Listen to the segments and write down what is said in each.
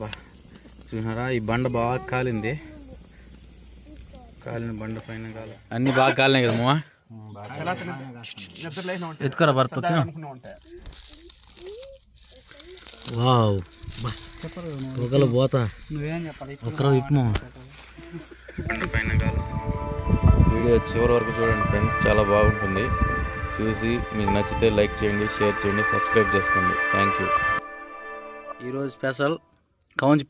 బా చూసినారా? ఈ బండ బాగా కాలింది. కాలిన బండ పైన కాలి. అన్ని బాగా కాలినాయి కదా మావా ఎత్తుకోరా భర్త తిను. వావ్. బా ఒకళ్ళు పోతా. నువ్వేం చెప్పాలి ఒక్కరో ఇప్పు పైన వీడియో చివరి వరకు చూడండి ఫ్రెండ్స్ చాలా బాగుంటుంది. చూసి మీకు నచ్చితే లైక్ చేయండి షేర్ చేయండి సబ్స్క్రైబ్ చేసుకోండి. Thank you. ఈరోజు స్పెషల్ కౌంజి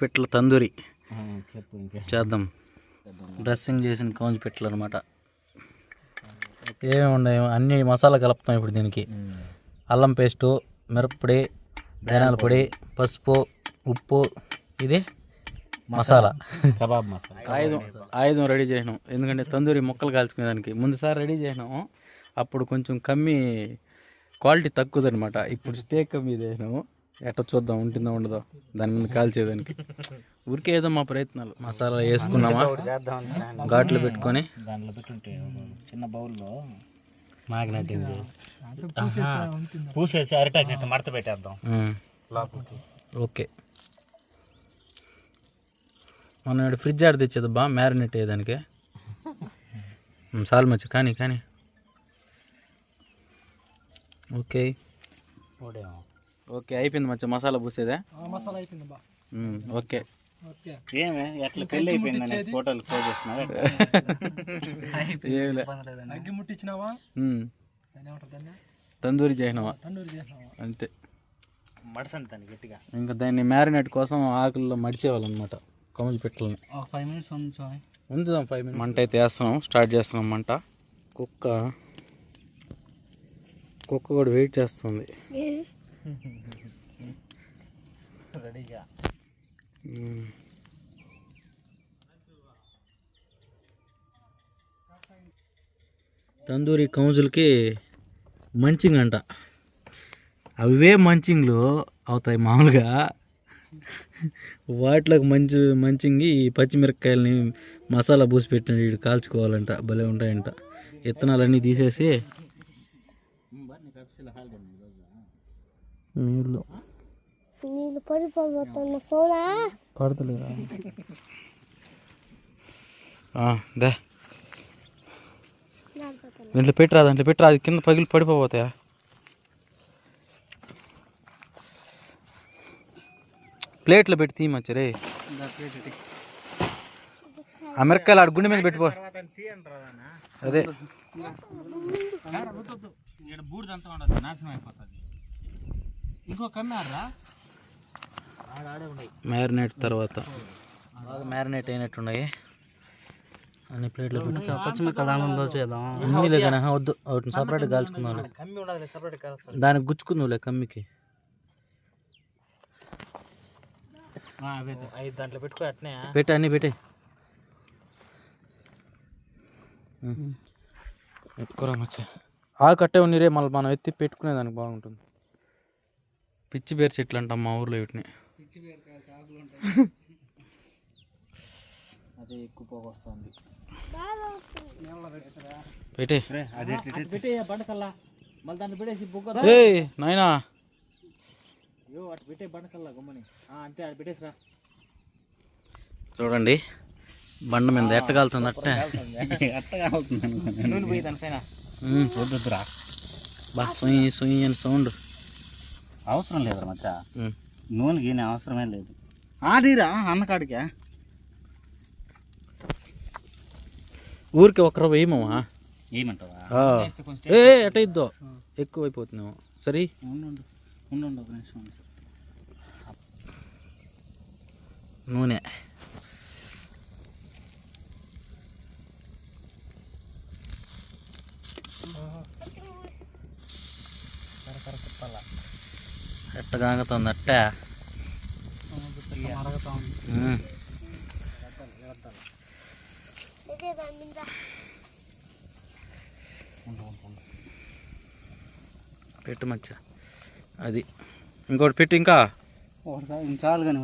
పిట్టలు తందూరి. చేద్దాం. డ్రెస్సింగ్ చేసిన కౌంజి పిట్టలు అనమాట ఏమి ఉన్నాయి? అన్ని మసాలా కలుపుతాం ఇప్పుడు దీనికి. అల్లం పేస్టు మిరప్పొడి ధనియాల పొడి పసుపు ఉప్పు ఇది మసాలా. కబాబ్ మసాలా. ఆయుధం ఆయుధం రెడీ చేసినాం. ఎందుకంటే తందూరి ముక్కలు కాల్చుకునేదానికి ముందుసారి రెడీ చేసినాము అప్పుడు కొంచెం కమ్మి క్వాలిటీ తక్కువది అనమాట ఇప్పుడు స్టేక్ కమ్మి చేసినాము ఎట్ట చూద్దాం ఉంటుందో ఉండదో? దాని మీద కాల్చేదానికి ఊరికే ఏదో మా ప్రయత్నాలు. మసాలా వేసుకున్నామా? చేద్దాం ఘాట్లు పెట్టుకొని. దాంట్లో పెట్టుంటే ఒక చిన్న బౌల్లో మ్యాగ్నెట్ పూసేసి అరిటాకి మడత పెట్టేద్దాం. లోపలికి. ఓకే. మనం ఇక్కడ ఫ్రిడ్జ్ ఆడ తెచ్చేది బా మ్యారినేట్ అయ్యేదానికి. చాలు మచ్చి కానీ కానీ. ఓకే. ఓడేమో. ఓకే అయిపోయింది మచ్చ మసాలా పూసేదే మసాలా అయిపోయింది బా ఓకే. ఓకే. ఏమే ఎట్లా పెళ్ళి అయిపోయిందని ఫోటోలు పోజ్ చేస్తున్నారు అగ్గి ముట్టించినావా తందూరి చేసినావా? అంతే. మడసండి దాన్ని గట్టిగా. ఇంకా దాన్ని మ్యారినేట్ కోసం ఆకుల్లో మడిచేవాళ్ళనమాట కముజు పెట్టలని. ఒక ఫైవ్ మినిట్స్ ఉంచుదాం ఫైవ్ మినిట్స్ మంట అయితే వేస్తున్నాం స్టార్ట్ చేస్తున్నాం మంట. కుక్క కుక్క కూడా వెయిట్ చేస్తుంది. రెడీగా. తందూరి కౌజులకి మంచింగ్ అంట అవే మంచింగ్లు అవుతాయి మామూలుగా. వాటిలోకి మంచి మంచింగి ఈ పచ్చిమిరపకాయలని మసాలా పూసి పెట్టిన వీడు కాల్చుకోవాలంట భలే ఉంటాయంట. విత్తనాలన్నీ తీసేసి నీళ్ళు నీళ్ళు పడిపోతున్న ఫోనా పడతలేదా దే దీంట్లో పెట్టరా దాంట్లో పెట్టరా అది కింద పగిలి పడిపోతాయా ప్లేట్లో పెట్టి తీయమచ్చ రే ఆ మిరకాయలు ఆడ గుండె మీద పెట్టిపో అదే ఇక్కడ బూడిదంతా ఉండదు నాశనం అయిపోతుంది ఇంకో మ్యారినేట్ తర్వాత. బాగా మ్యారినేట్ అయినట్టున్నాయి. అన్ని ప్లేట్లో పెట్టి పచ్చిమిరకాయ దానిలో చేద్దాం. అన్నీ లేకనా వద్దు. ఒకటి సపరేట్ కాల్చుకుందాం దానికి గుచ్చుకుందాంలే కమ్మికి. దాంట్లో పెట్టుకో అట్నే పెట్టి అన్నీ పెట్టి. ఎత్తుకోరా మచ్చ. ఆకు కట్టే ఉన్నిరే మళ్ళీ మనం ఎత్తి పెట్టుకునేదానికి బాగుంటుంది. పిచ్చి పేరు చెట్లు అంటాం మా ఊర్లో వీటిని. అది ఎక్కువ పోగు వస్తుంది. పెట్టి. అదే పెట్టి బండకల్లా. మళ్ళీ దాన్ని పెట్టేసి బుగ్గ ఏ నాయనా. అయ్యో అటు పెట్టే బండకల్లా గుమ్మని. అంతే అటు పెట్టేసిరా. చూడండి బండ మీద ఎట్ట కాలుతుంది అట్టే. ఉమ్, వద్దురా బా సుయి సుయి అని సౌండ్. అవసరం లేదురా మచ్చ. నూనె గీనే అవసరమే లేదు. ఆడిరా అన్నకాడికా ఊరికి ఒకరు వేయమమ్మా. ఏమంటావా. ఏ ఎట ఇద్దో ఎక్కువ అయిపోతున్నాము సరే. ఉండు ఉండు. ఒక నిమిషం. నూనె. ఎట్ట కాగుతుంది అట్టే పెట్టు మచ్చ. అది. ఇంకోటి పెట్టు ఇంకా. చాలు కానీ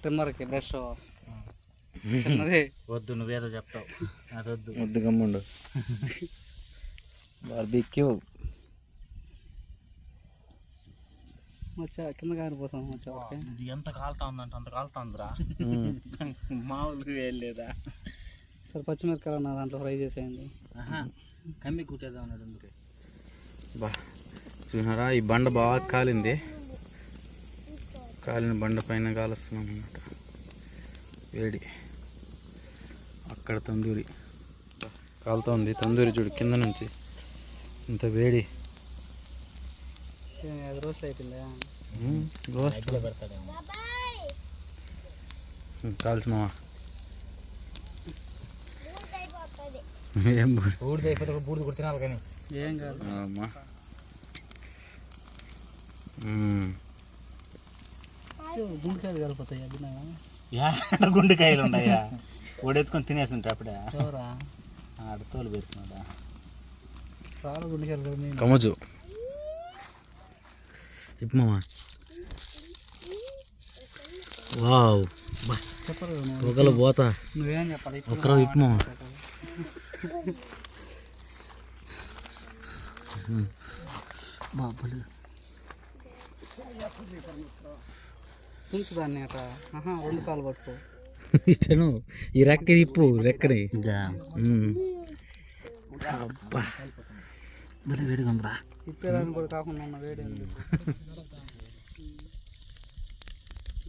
ట్రిమ్మర్కి బ్రష్. చిన్నది. వద్దు నువ్వేదో చెప్తావు. అది వద్దు. ముద్దు గమ్ముండు. బార్బిక్యూ. మచ్చా కింద కారిపోతాం మచ్చా ఇది ఎంత కాలుతా ఉందంటే అంత కాలుతా ఉందిరా. మామూలుగా వెళ్ళలేదా సరే పచ్చిమిరపకాయలు ఉన్న దాంట్లో ఫ్రై చేసేయండి. కమ్మి కుట్టేదా ఉన్నాడు అందుకే. బా చూసినారా ఈ బండ బాగా కాలింది. కాలిన బండ పైన కాలుస్తున్నాం అన్నమాట. వేడి. అక్కడ తందూరి. కాలుతా ఉంది తందూరి చూడు కింద నుంచి. ఇంత వేడి. రోస్ట్ అయిపోయిందా మావా? అయిపోతుంది ఏం బూడి. బూడిద అయిపోతే కూడా బూడిద కూడా తినాలి కానీ. ఏం కాదు. అమ్మా. గుండెకాయలు కలిపోతాయి ఉన్నాయా? ఓడెత్తుకొని తినేసి ఉంటాయి అప్పుడే. ఎవరా ఆడ తోలు పెడుతున్నాడా? చాలా గుండెకాయలు కదా నేను కమజు ఇప్పు మావా వావ్ చెప్పరు కదా నువ్వు. ఒకళ్ళు పోతా నువ్వేం చెప్పాలి ఇప్పుడు ఒక్కరో ఇప్పు మావా బాబులు తుంచు దాన్ని అట్లా ఆహా రెండు కాలు పట్టుకో ఇతను ఈ రెక్క ఇప్పు రెక్కని ఉమ్. భలే వేడిగా ఉందిరా? తిప్పేదాన్ని కూడా కాకుండా ఉన్న వేడి?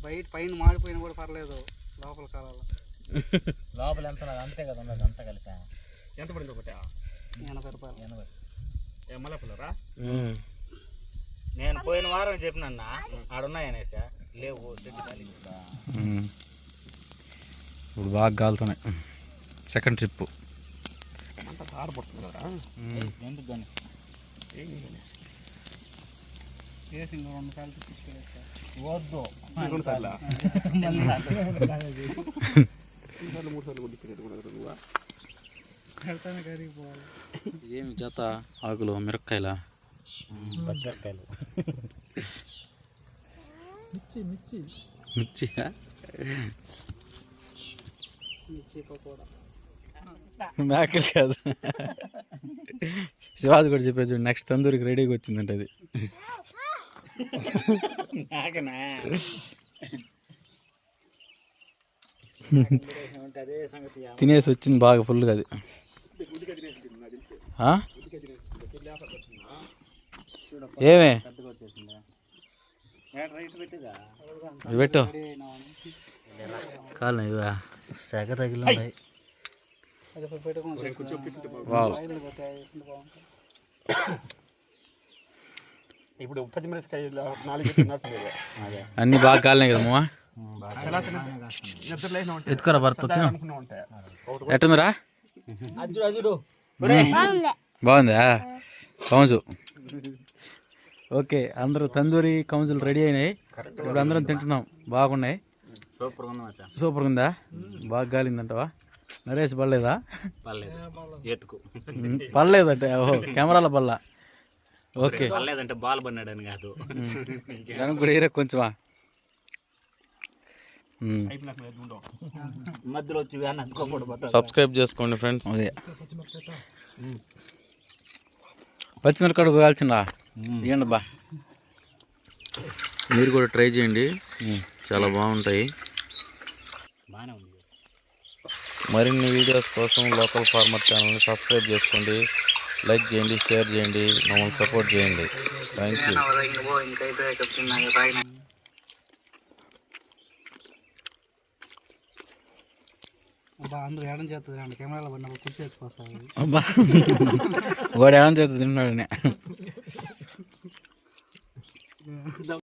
బయట పైన మాడిపోయినా కూడా పర్లేదు లోపల కాలాల లోపల ఎంత అంతే కదా ఉన్నది అంతా కలిపా. ఎంత పడింది ఒకటి? ఎనభై రూపాయలు. ఎనభై. ఏ మల్లెపల్లరా ఉమ్. నేను పోయిన వారం చెప్పినన్న ఆడున్నాయనేసా లేవు చెట్టు? ఉమ్. ఇప్పుడు బాగా గాలుతున్నాయి. సెకండ్ ట్రిప్ ఎందుకు కానీ రెండు తీసుకెళ్ళేస్తా వద్దు. కరిగిపోవాలి ఏమి జత? ఆకులు మిరపకాయల? పచ్చిమిరకాయలు మిర్చి మిర్చి. మిర్చి మిర్చి పకోడా. మేకలు కాదు. శివాజీ కూడా చెప్పేది చూడు నెక్స్ట్ తందూరికి రెడీగా వచ్చిందంట అది. తినేసి వచ్చింది బాగా ఫుల్గా అది. ఆ? ఏమే? పెద్దగా వచ్చేసిందా రైట్ పెట్టిగా ఇవి పెట్టు. కాలు ఇవా సెగ తగిలి ఇప్పుడు నాలుగు అన్నీ బాగా కాలినాయి కదా మామ ఎత్తుకోరా భర్త తిను ఎట్టుందిరా? బాగుంది. బాగుందా? కౌజు. ఓకే అందరూ తందూరి కౌజులు రెడీ అయినాయి. ఇప్పుడు అందరం తింటున్నాం. బాగున్నాయి. సూపర్ ఉంది మచ్చా. సూపర్గా ఉందా? బాగా గాలిందంటవా? నరేష్ పడలేదా? పర్లేదు ఎత్తుకు పడలేదంటే ఓహో కెమెరాలో పడలా. ఓకే. పర్లేదంటే బాల్ పడినాడని కాదు. దానికి కూడా ఇరే కొంచెమా? ఉమ్. మధ్యలో వచ్చి సబ్స్క్రైబ్ చేసుకోండి ఫ్రెండ్స్ అదే. పచ్చిమిరకాడు కాల్చిందా ఇవ్వండి బా. మీరు కూడా ట్రై చేయండి. చాలా బాగుంటాయి బాగానే ఉంది మరిన్ని వీడియోస్ కోసం లోకల్ ఫార్మర్ ఛానల్ని సబ్స్క్రైబ్ చేసుకోండి లైక్ చేయండి షేర్ చేయండి మమ్మల్ని సపోర్ట్ చేయండి. థ్యాంక్ యూ అబ్బా అందరూ ఏడం చేస్తుంది అండి.